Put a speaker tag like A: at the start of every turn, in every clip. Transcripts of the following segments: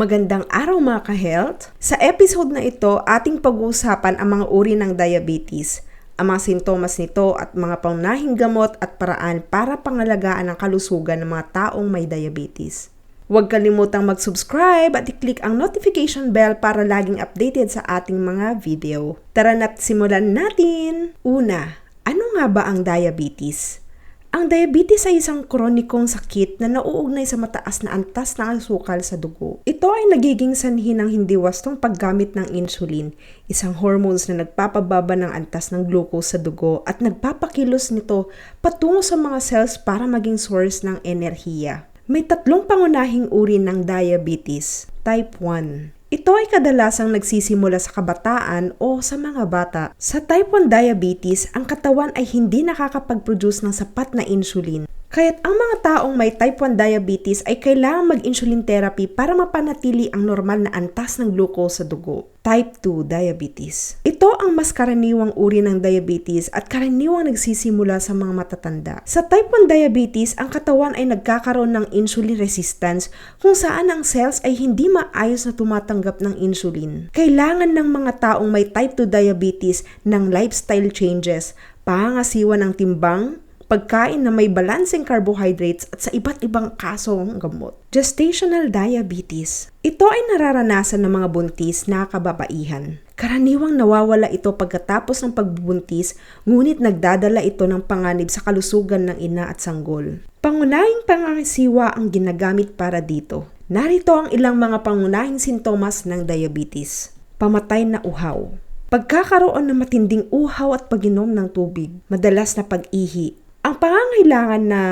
A: Magandang araw mga ka-health! Sa episode na ito, ating pag-uusapan ang mga uri ng diabetes, ang mga sintomas nito at mga pangunahing gamot at paraan para pangalagaan ang kalusugan ng mga taong may diabetes. Huwag kalimutang mag-subscribe at i-click ang notification bell para laging updated sa ating mga video. Tara na't simulan natin! Una, ano nga ba ang diabetes? Ang diabetes ay isang kronikong sakit na nauugnay sa mataas na antas ng asukal sa dugo. Ito ay nagiging sanhi ng hindi wastong paggamit ng insulin, isang hormones na nagpapababa ng antas ng glucose sa dugo at nagpapakilos nito patungo sa mga cells para maging source ng enerhiya. May tatlong pangunahing uri ng diabetes. Type 1 ito ay kadalasang nagsisimula sa kabataan o sa mga bata. Sa type 1 diabetes, ang katawan ay hindi nakakapag-produce ng sapat na insulin. Kaya't ang mga taong may type 1 diabetes ay kailangang mag-insulin therapy para mapanatili ang normal na antas ng glucose sa dugo. Type 2 diabetes. Ito ang mas karaniwang uri ng diabetes at karaniwang nagsisimula sa mga matatanda. Sa type 1 diabetes, ang katawan ay nagkakaroon ng insulin resistance kung saan ang cells ay hindi maayos na tumatanggap ng insulin. Kailangan ng mga taong may type 2 diabetes ng lifestyle changes, pangasiwa ng timbang, pagkain na may balanseng carbohydrates at sa iba't ibang kasong gamot. Gestational diabetes. Ito ay nararanasan ng mga buntis na kababaihan. Karaniwang nawawala ito pagkatapos ng pagbubuntis, ngunit nagdadala ito ng panganib sa kalusugan ng ina at sanggol. Pangunahing pangangasiwa ang ginagamit para dito. Narito ang ilang mga pangunahing sintomas ng diabetes. Pamatay na uhaw. Pagkakaroon ng matinding uhaw at pag-inom ng tubig, madalas na pag-ihi, ang pangangailangan na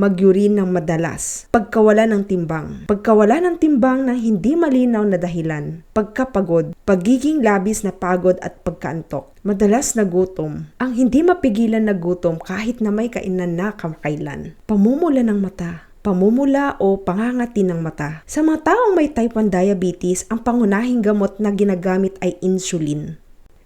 A: magyurin ng madalas, pagkawala ng timbang, pagkawala ng timbang ng hindi malinaw na dahilan, pagkapagod, pagiging labis na pagod at pagkaantok, madalas na gutom, ang hindi mapigilan na gutom kahit na may kainan na kamakailan, pamumula ng mata, pamumula o pangangati ng mata. Sa mga taong may type 1 diabetes, ang pangunahing gamot na ginagamit ay insulin.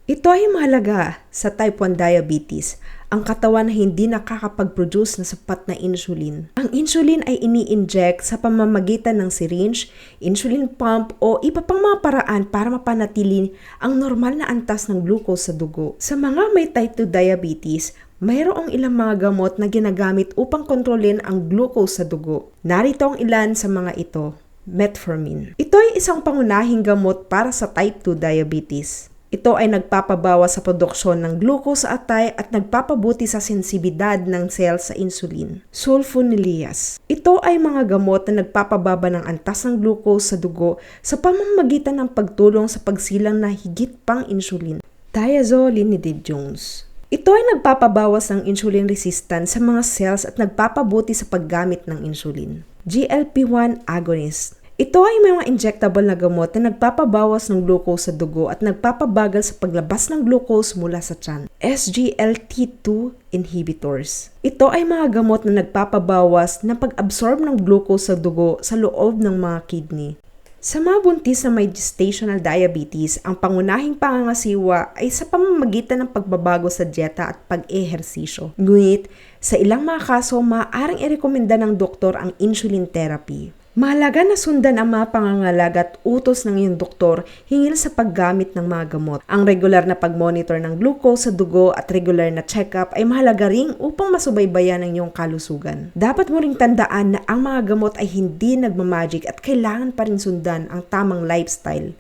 A: Ito ay mahalaga sa type 1 diabetes. Ang katawan na hindi nakakapag-produce na sapat na insulin. Ang insulin ay ini-inject sa pamamagitan ng syringe, insulin pump o iba pang mga paraan para mapanatili ang normal na antas ng glucose sa dugo. Sa mga may type 2 diabetes, mayroong ilang mga gamot na ginagamit upang kontrolin ang glucose sa dugo. Narito ang ilan sa mga ito. Metformin. Ito ay isang pangunahing gamot para sa type 2 diabetes. Ito ay nagpapabawa sa produksyon ng glucose sa atay at nagpapabuti sa sensibidad ng cell sa insulin. Sulfonylureas. Ito ay mga gamot na nagpapababa ng antas ng glucose sa dugo sa pamamagitan ng pagtulong sa pagsilang na higit pang insulin. Thiazolinidine Jones. Ito ay nagpapabawas ng insulin resistance sa mga cells at nagpapabuti sa paggamit ng insulin. GLP-1 agonist ito ay may mga injectable na gamot na nagpapabawas ng glucose sa dugo at nagpapabagal sa paglabas ng glucose mula sa tiyan. SGLT2 inhibitors. Ito ay mga gamot na nagpapabawas ng pag-absorb ng glucose sa dugo sa loob ng mga kidney. Sa mga buntis na may gestational diabetes, ang pangunahing pangangasiwa ay sa pamamagitan ng pagbabago sa dieta at pag-ehersisyo. Ngunit, sa ilang mga kaso, maaaring irekomenda ng doktor ang insulin therapy. Mahalaga na sundan ang mga pangangalaga at utos ng iyong doktor hingil sa paggamit ng mga gamot. Ang regular na pagmonitor ng glucose sa dugo at regular na check-up ay mahalaga ring upang masubaybayan ang iyong kalusugan. Dapat mo ring tandaan na ang mga gamot ay hindi nagmamagic at kailangan pa rin sundan ang tamang lifestyle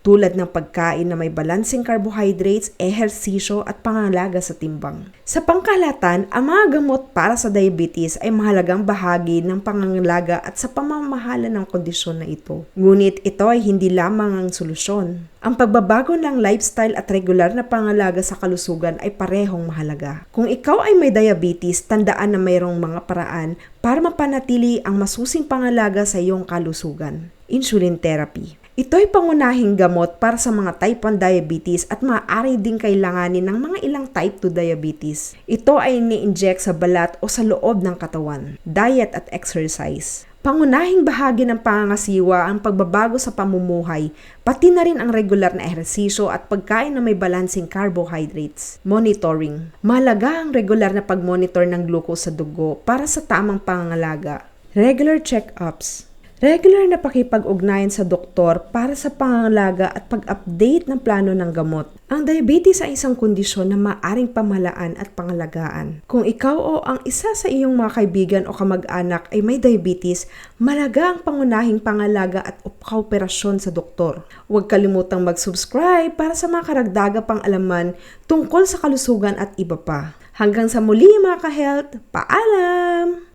A: tulad ng pagkain na may balanseng carbohydrates, ehersisyo at pangalaga sa timbang. Sa pangkalatan, ang mga gamot para sa diabetes ay mahalagang bahagi ng pangangalaga at sa pamamahala ng kondisyon na ito. Ngunit ito ay hindi lamang ang solusyon. Ang pagbabago ng lifestyle at regular na pangalaga sa kalusugan ay parehong mahalaga. Kung ikaw ay may diabetes, tandaan na mayroong mga paraan para mapanatili ang masusing pangalaga sa iyong kalusugan. Insulin therapy. Ito ay pangunahing gamot para sa mga type 1 diabetes at maaari din kailanganin ng mga ilang type 2 diabetes. Ito ay ini-inject sa balat o sa loob ng katawan. Diet at exercise. Pangunahing bahagi ng pangangasiwa ang pagbabago sa pamumuhay, pati na rin ang regular na ehersisyo at pagkain na may balansing carbohydrates. Monitoring. Mahalaga ang regular na pagmonitor ng glucose sa dugo para sa tamang pangangalaga. Regular check-ups Regular na pakipag-ugnayan sa doktor para sa pangangalaga at pag-update ng plano ng gamot. Ang diabetes ay isang kondisyon na maaring pamalaan at pangalagaan. Kung ikaw o ang isa sa iyong mga kaibigan o kamag-anak ay may diabetes, malaga ang pangunahing pangalaga at kooperasyon sa doktor. Huwag kalimutang mag-subscribe para sa mga karagdaga pang alaman tungkol sa kalusugan at iba pa. Hanggang sa muli mga ka-health, paalam!